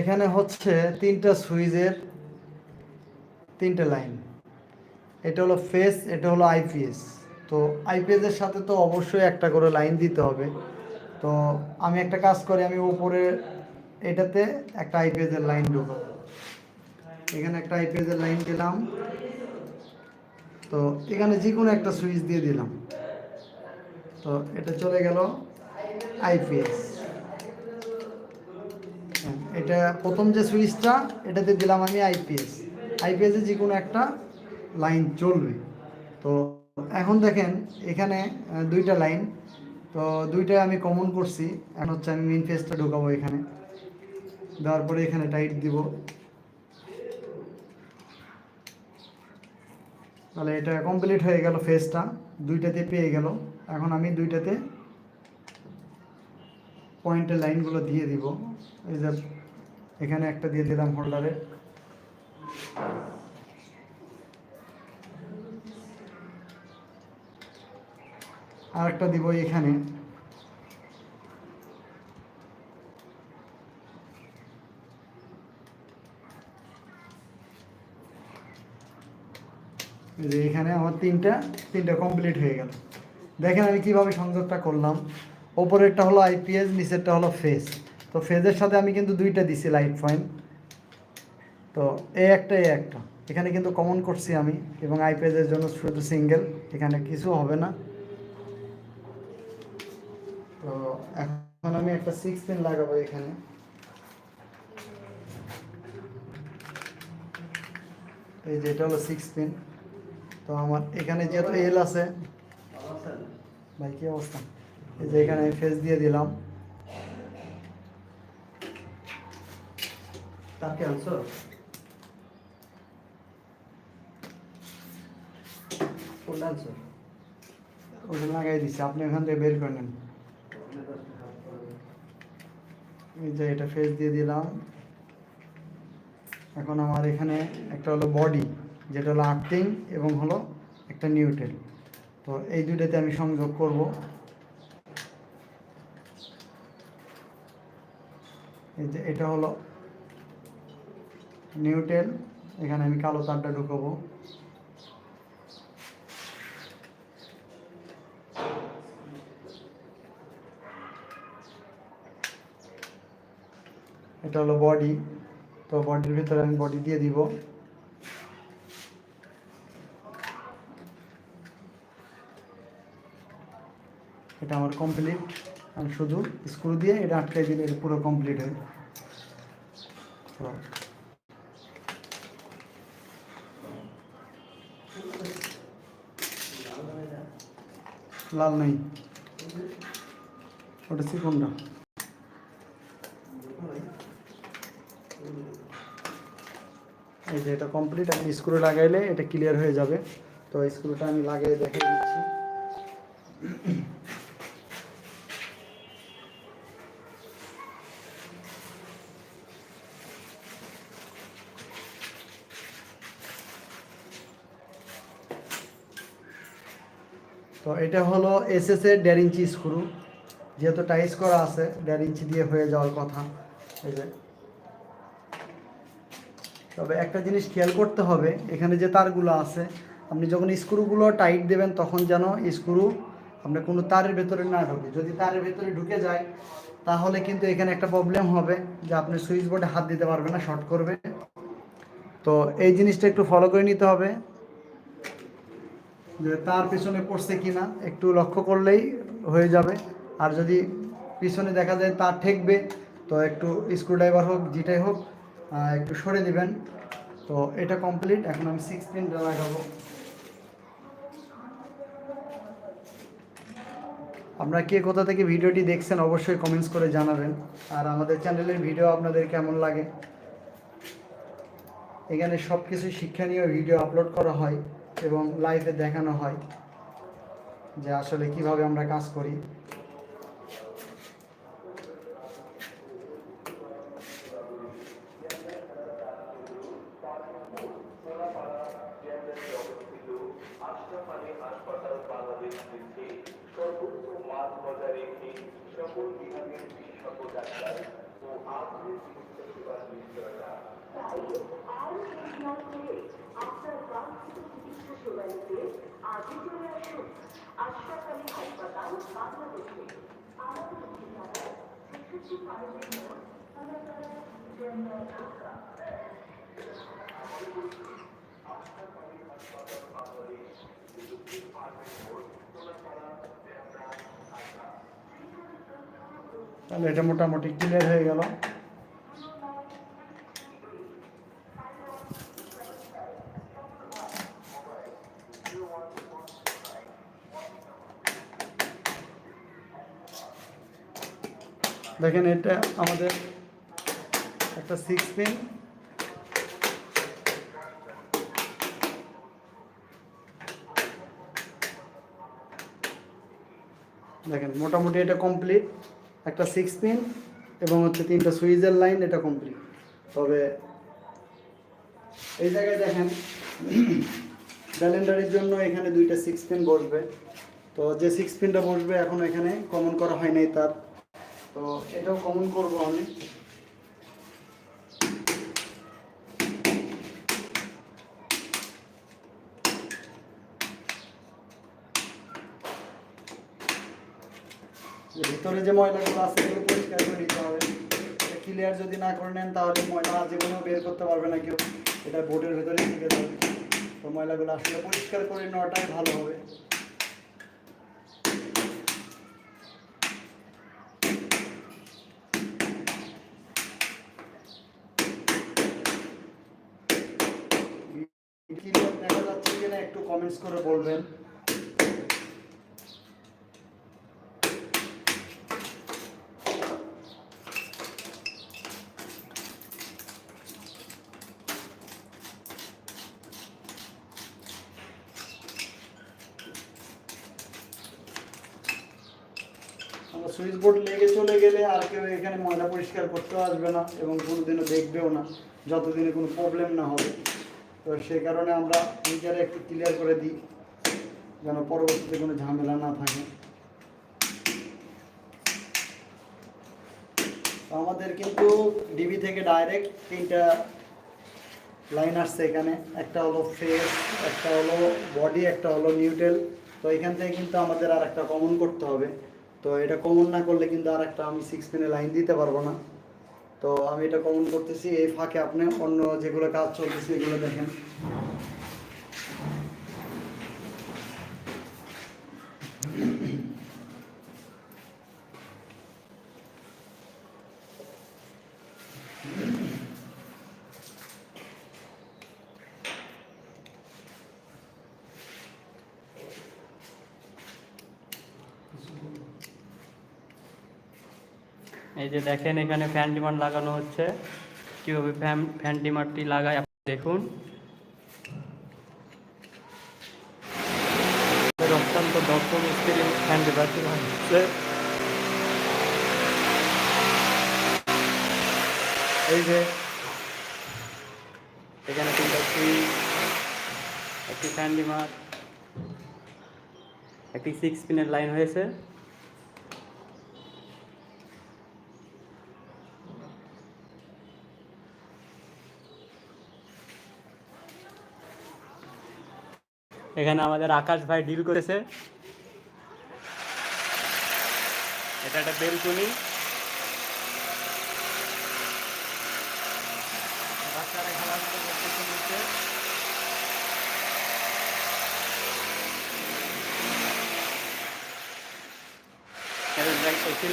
এখানে হচ্ছে তিনটা সুইচের তিনটে লাইন। এটা হলো ফেস, এটা হলো আইপিএস তো আইপিএসের সাথে তো অবশ্যই একটা করে লাইন দিতে হবে। তো আমি একটা কাজ করি, আমি উপরে এটাতে একটা আইপিএসের লাইন ঢুকাবো। এখানে একটা আইপিএসের লাইন দিলাম। তো এখানে যে কোনো একটা সুইচ দিয়ে দিলাম। তো এটা চলে গেল আইপিএস এটা প্রথম যে সুইচটা এটাতে দিলাম আমি আইপিএস আইপিএসে যে কোনো একটা লাইন চলবে। তো এখন দেখেন, এখানে দুইটা লাইন। তো দুইটাই আমি কমন করছি। এখন হচ্ছে আমি মেইন ফেসটা ঢুকাবো এখানে। দেওয়ার পরে এখানে টাইট দিব। তাহলে এটা কমপ্লিট হয়ে গেল ফেসটা দুইটাতে পেয়ে গেল। এখন আমি দুইটাতে পয়েন্টের লাইনগুলো দিয়ে দিব। এই যে এখানে একটা দিয়ে দিলাম হোল্ডারে আর একটা দিব এখানে। যে এখানে আমার তিনটা তিনটা কমপ্লিট হয়ে গেল। দেখেন আমি কীভাবে সংযোগটা করলাম। ওপরেরটা হলো আইপিএস, নিচেরটা হলো ফেস তো ফেজের সাথে আমি কিন্তু দুইটা দিছি লাইট পয়েন্ট তো এ একটা এ একটা। এখানে কিন্তু কমন করছি আমি, এবং আইপিএসের জন্য শুধু সিঙ্গেল এখানে কিছু হবে না। তো এখন আমি একটা সিক্স পিন লাগাবো এখানে। এই যে এটা হলো সিক্স পিন তো আমার এখানে যেহেতু এল আছে, ভাই কি অবস্থা? যে এখানে ফেস দিয়ে দিলাম। তাকে আনছো কোনটা ওটা লাগাই দিচ্ছি আপনি ওখান থেকে বের করে নেন। যে এটা ফেস দিয়ে দিলাম। এখন আমার এখানে একটা হলো বডি যেটা হলো আর্থিং এবং হলো একটা নিউট্রেল। তো এই দুইটাতে আমি সংযোগ করব। এই যে এটা হলো নিউট্রেল এখানে আমি কালো তারটা ঢুকাবো। এটা হলো বডি, তো বডির ভিতরে আমি বডি দিয়ে দিব। এটা আমার কমপ্লিট। আমি শুধু স্ক্রু দিয়ে এটা আটকাই দিলে এটা পুরো কমপ্লিট হয় লাল নাই। ওটা চিকনটা। এই যে এটা কমপ্লিট আমি স্ক্রু লাগাইলে এটা ক্লিয়ার হয়ে যাবে। তো স্ক্রুটা আমি লাগিয়ে দেখিয়ে দিচ্ছি। এটা হলো এসএস এর দেড় ইঞ্চি স্ক্রু যেহেতু টাইস করা আছে, দেড় ইঞ্চি দিয়ে হয়ে যাওয়ার কথা। এই যে। তবে একটা জিনিস খেয়াল করতে হবে, এখানে যে তারগুলো আছে, আপনি যখন স্ক্রুগুলো টাইট দেবেন, তখন যেন স্ক্রু আপনার কোনো তারের ভেতরে না ঢোকে। যদি তারের ভেতরে ঢুকে যায়, তাহলে কিন্তু এখানে একটা প্রবলেম হবে যে আপনি সুইচ বোর্ডে হাত দিতে পারবে না শর্ট করবে। তো এই জিনিসটা একটু ফলো করে নিতে হবে। যে তার পিছনে পড়ছে কিনা একটু লক্ষ্য করলেই হয়ে যাবে। আর যদি পিছনে দেখা যায় তার ঠেকবে, তো একটু স্ক্রুড্রাইভার হোক, যেটাই হোক একটু সরে দিবেন। তো এটা কমপ্লিট এখন আমি সিক্স পিন লাগাবো। আপনারা কে কোথা থেকে ভিডিওটি দেখছেন, অবশ্যই কমেন্টস করে জানাবেন। আর আমাদের চ্যানেলের ভিডিও আপনাদের কেমন লাগে? এখানে সব কিছু শিক্ষণীয় ভিডিও আপলোড করা হয়। এবং লাইভে দেখানো হয় যে আসলে কীভাবে আমরা কাজ করি Thank you. চিকিৎসা আজই চলে আসুন। আশরাফ আলী হাসপাতাল বাংলাদেশে। আমাদের ঠিকানা ছেষট্টি মোড় ঢাকা। তাহলে এটা মোটামুটি ক্লিয়ার হয়ে গেল। দেখেন এটা আমাদের একটা সিক্স পিন দেখেন, মোটামুটি এটা কমপ্লিট একটা সিক্স পিন এবং হচ্ছে তিনটা সুইচের লাইন এটা কমপ্লিট তবে এই জায়গায় দেখেন ব্যালেন্ডারের জন্য এখানে দুইটা সিক্স পিন বসবে। তো যে সিক্স পিনটা বসবে এখন এখানে কমন করা হয় নাই তার। তো এটাও কমন করব আমি। ভিতরে যে ময়লাগুলো আছে, এগুলো পরিষ্কার করে নিতে হবে। ক্লিয়ার যদি না করে নেন, তাহলে ময়লা যেগুলো বের করতে পারবে না কেউ। এটা বোর্ডের ভেতরেই থেকে যাবে। তো ময়লাগুলো আসলে পরিষ্কার করে নেওয়াটাই ভালো হবে ক্লিয়ার দেখা যাচ্ছে কিনা একটু কমেন্টস করে বলবেন। সুইচ বোর্ড লেগে চলে গেলে আর কেউ এখানে ময়লা পরিষ্কার করতেও আসবে না এবং কোনোদিনও দেখবেও না, যতদিনে কোনো প্রবলেম না হবে। তো সেই কারণে আমরা মিটারে একটু ক্লিয়ার করে দিই, যেন পরবর্তীতে কোনো ঝামেলা না থাকে। আমাদের কিন্তু ডিবি থেকে ডাইরেক্ট তিনটা লাইন আসছে এখানে। একটা হলো ফেস একটা হলো বডি একটা হলো নিউট্রেল তো এখান থেকে কিন্তু আমাদের আর একটা কমন করতে হবে। তো এটা কমন না করলে কিন্তু আর একটা আমি সিক্স পিনে লাইন দিতে পারব না। তো আমি এটা কমন করতেছি এই ফাঁকে আপনি অন্য যেগুলো কাজ চলতেছে এগুলো দেখেন। এই যে দেখেন এখানে ফ্যান ডিমান্ড লাগানো হচ্ছে। কীভাবে ফ্যান ফ্যান ডিমান্ডটি লাগায় আপনি দেখুন। অত্যন্ত দক্ষ মিস্ত্রি ফ্যান ডিমান্ডটি লাগাচ্ছে এই যে এখানে তিনটা সুইচ একটি ফ্যান ডিমার একটি সিক্স পিনের লাইন হয়েছে। এখানে আমাদের আকাশ ভাই ডিল করেছে। এটা একটা বেলকুনি।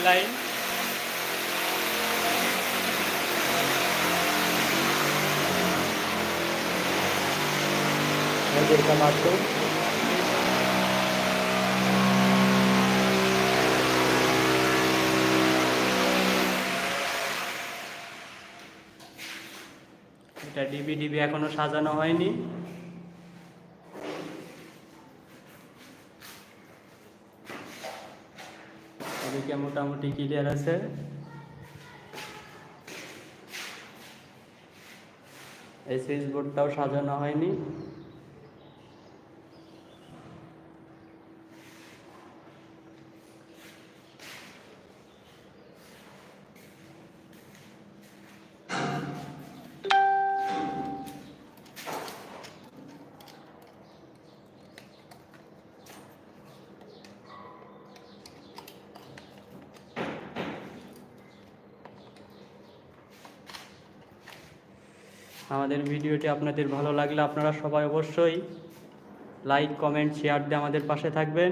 লাইন এটা মাত্র এটা ডিবি ডিবি এখনও সাজানো হয়নি। এদিকে মোটামুটি ক্লিয়ার আছে। এই সুইচ বোর্ডটাও সাজানো হয়নি আমাদের ভিডিওটি আপনাদের ভালো লাগলে আপনারা সবাই অবশ্যই লাইক, কমেন্ট, শেয়ার দিয়ে আমাদের পাশে থাকবেন।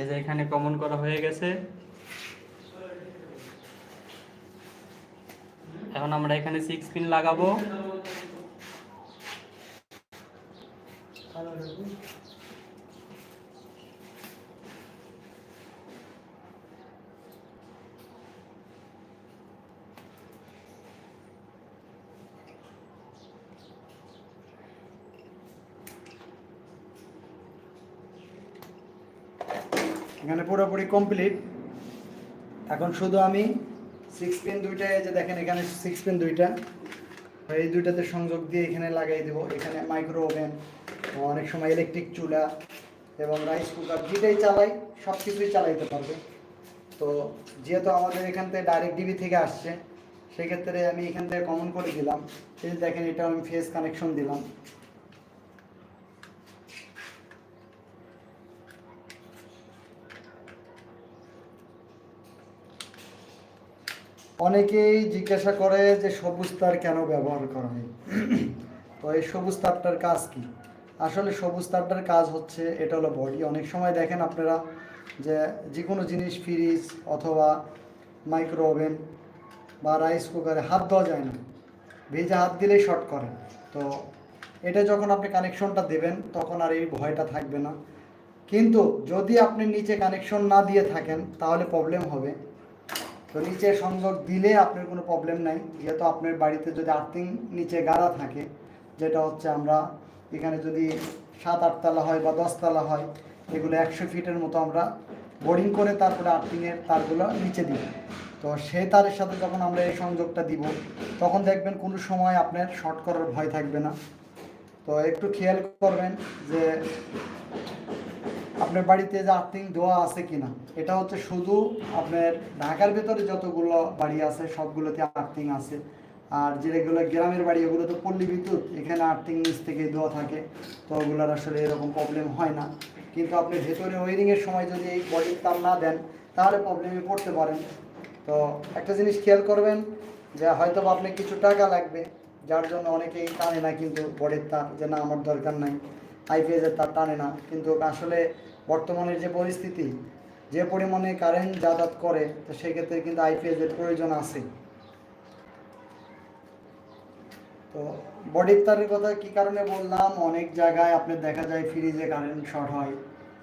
এই যে এখানে কমন করা হয়ে গেছে এখন আমরা এখানে লাগাবো। এখানে পুরোপুরি কমপ্লিট এখন শুধু আমি সিক্স পেন দুইটা যে দেখেন এখানে সিক্স পেন দুইটা। এই দুইটাতে সংযোগ দিয়ে এখানে লাগাই দেবো। এখানে মাইক্রো ওভেন অনেক সময় ইলেকট্রিক চুলা এবং রাইস কুকার যেটাই চালাই সব কিছুই চালাইতে পারবে। তো যেহেতু আমাদের এখান থেকে ডাইরেক্ট ডিবি থেকে আসছে, সেক্ষেত্রে আমি এখান থেকে কমন করে দিলাম। এই দেখেন এটা আমি ফেস কানেকশন দিলাম। অনেকেই জিজ্ঞাসা করে যে সবুজ তার কেন ব্যবহার করা হয়? তো এই সবুজ তারটার কাজ কি? আসলে সবুজ তারটার কাজ হচ্ছে, এটা হলো বডি অনেক সময় দেখেন আপনারা যে যে কোনো জিনিস ফ্রিজ অথবা মাইক্রো ওভেন বা রাইস কুকারে হাত দেওয়া যায় না। ভেজা হাত দিলেই শর্ট করে। তো এটা যখন আপনি কানেকশনটা দেবেন, তখন আর এই ভয়টা থাকবে না। কিন্তু যদি আপনি নিচে কানেকশন না দিয়ে থাকেন, তাহলে প্রবলেম হবে। তো নিচে সংযোগ দিলে আপনার কোনো প্রবলেম নাই। যেহেতু আপনার বাড়িতে যদি আর্থিং নিচে গাড়া থাকে, যেটা হচ্ছে আমরা এখানে যদি সাত আটতলা হয় বা দশতলা হয়, এগুলো একশো ফিটের মতো আমরা বোরিং করে তারপরে আর্থিংয়ের তারগুলো নিচে দিই। তো সেই তারের সাথে যখন আমরা এই সংযোগটা দিব, তখন দেখবেন কোনো সময় আপনার শর্ট করার ভয় থাকবে না। তো একটু খেয়াল করবেন যে আপনার বাড়িতে যে আর্থিং দেওয়া আছে কিনা, এটা হচ্ছে শুধু আপনার ঢাকার ভেতরে যতগুলো বাড়ি আছে, সবগুলোতে আর্থিং আছে। আর যেগুলো গ্রামের বাড়ি ওগুলো তো পল্লী বিদ্যুৎ, এখানে আর্থিং নিচ থেকে দেওয়া থাকে। তো ওগুলোর আসলে এরকম প্রবলেম হয় না। কিন্তু আপনি ভেতরে ওয়ারিংয়ের সময় যদি এই বডির তার না দেন, তাহলে প্রবলেমে পড়তে পারেন। তো একটা জিনিস খেয়াল করবেন, যে হয়তো বা আপনার কিছু টাকা লাগবে, যার জন্য অনেকেই টানে না, কিন্তু বডির তার যে না, আমার দরকার নাই। আইপিএসের তার টানে না। কিন্তু আসলে বর্তমানের যে পরিস্থিতি, যে পরিমাণে কারেন্ট যাতায়াত করে, তো সেক্ষেত্রে কিন্তু আইপিএসের প্রয়োজন আছে। তো বডির তারের কথা কি কারণে বললাম? অনেক জায়গায় আপনার দেখা যায় ফ্রিজে কারেন্ট শর্ট হয়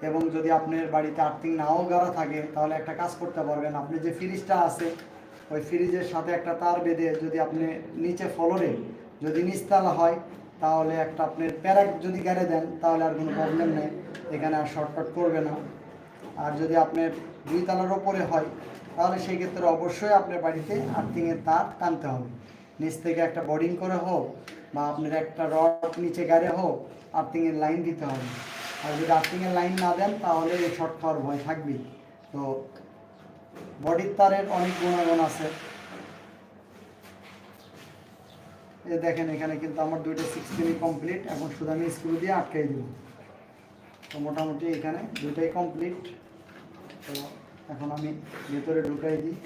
এবং যদি আপনার বাড়িতে আর্থিং নাও গাড়া থাকে, তাহলে একটা কাজ করতে পারবেন। আপনি যে ফ্রিজটা আছে, ওই ফ্রিজের সাথে একটা তার বেঁধে যদি আপনি নিচে ফ্লোরে যদি নিচতলা হয় তাহলে একটা আপনার প্যারাক যদি গাড়ে দেন, তাহলে আর কোনো প্রবলেম নেই। এখানে আর শর্টকাট করবে না। আর যদি আপনার দুই তলার ওপরে হয়, তাহলে সেই ক্ষেত্রে অবশ্যই আপনার বাড়িতে আর্থিংয়ের তার টানতে হবে। নিচ থেকে একটা বোর্ডিং করে হোক, বা আপনার একটা রড নিচে গাড়ে হোক, আর্থিংয়ের লাইন দিতে হবে। আর যদি আর্থিংয়ের লাইন না দেন, তাহলে শর্ট খাওয়ার ভয় থাকবেই। তো বডির তারের অনেক গুণাগুণ আছে। দেখেন, এখানে কিন্তু আমার দুইটা সিক্সটিনই কমপ্লিট এখন শুধু আমি স্ক্রু দিয়ে আটকাই দেব। তো মোটামুটি এখানে দুইটাই কমপ্লিট তো এখন আমি ভেতরে ঢুকাই দিই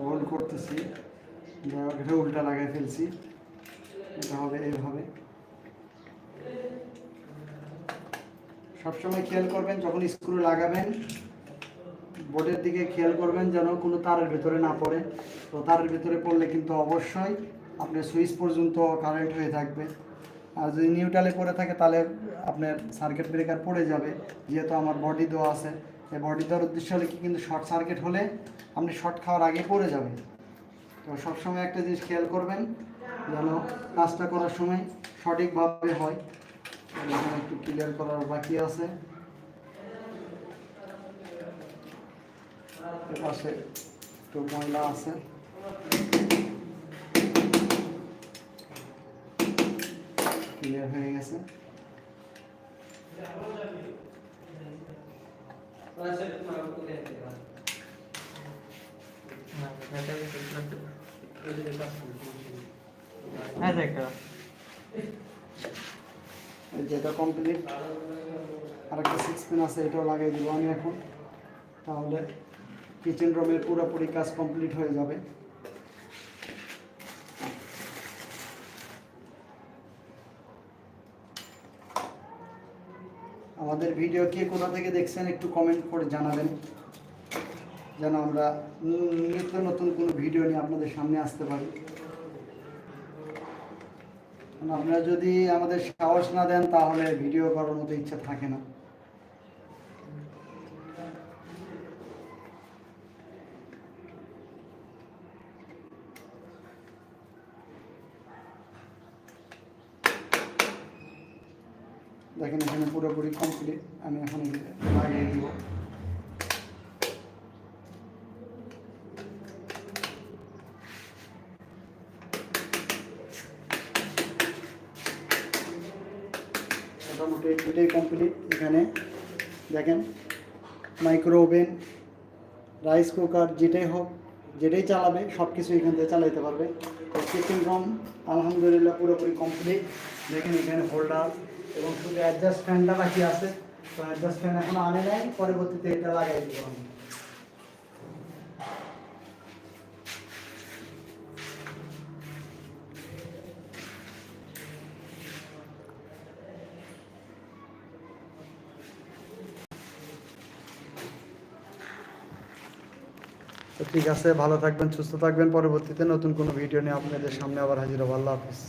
গোল করতেছি যাই হোক, এটা উল্টা লাগাই ফেলছি এটা হবে এইভাবে সবসময় খেয়াল করবেন, যখন স্ক্রু লাগাবেন, বোর্ডের দিকে খেয়াল করবেন যেন কোনো তারের ভেতরে না পড়ে। তো তারের ভেতরে পড়লে কিন্তু অবশ্যই আপনার সুইচ পর্যন্ত কারেন্ট হয়ে থাকবে। আর যদি নিউট্রালে পড়ে থাকে, তাহলে আপনার সার্কিট ব্রেকার পড়ে যাবে। যেহেতু আমার বডি দেওয়া আছে। এই বডি দেওয়ার উদ্দেশ্য হলে কি? কিন্তু শর্ট সার্কিট হলে আপনি শর্ট খাওয়ার আগে পড়ে যাবে তো সবসময় একটা জিনিস খেয়াল করবেন, যেন কাজটা করার সময় সঠিকভাবে হয়। একটু ক্লিয়ার করার বাকি আছে। পাশে একটু ময়লা আছে ক্লিয়ার হয়ে গেছে হ্যাঁ একটা এই যেটা কমপ্লিট আর একটা সিক্স পিন আছে এটাও লাগাই দিব আমি এখন তাহলে কিচেন রুমের পুরোপুরি কাজ কমপ্লিট হয়ে যাবে। আমাদের ভিডিও কে কোথা থেকে দেখছেন একটু কমেন্ট করে জানাবেন, যেন আমরা নিত্য নতুন কোনো ভিডিও নিয়ে আপনাদের সামনে আসতে পারি। আপনারা যদি আমাদের সাহস না দেন, তাহলে ভিডিও করার মতো ইচ্ছা থাকে না। দেখেন এখানে পুরোপুরি কমপ্লিট আমি এখন লাগিয়ে দিব। মোটামুটি এটাই কমপ্লিট এখানে। দেখেন মাইক্রো ওভেন রাইস কুকার যেটাই হোক, যেটাই চালাবে সব কিছু এখান থেকে চালাইতে পারবে। কিচেন রুম আলহামদুলিল্লাহ, পুরোপুরি কমপ্লিট দেখেন এখানে হোল্ডার এবং শুধু অ্যাডজাস্ট ফ্যানটা বাকি আছে। তো অ্যাডজাস্ট ফ্যান এখন আনে নেয় পরবর্তীতে এটা লাগাই দিব আমি। ঠিক আছে, ভালো থাকবেন, সুস্থ থাকবেন। পরবর্তীতে নতুন কোনো ভিডিও নিয়ে আপনাদের সামনে আবার হাজির হব। আল্লাহ হাফিজ।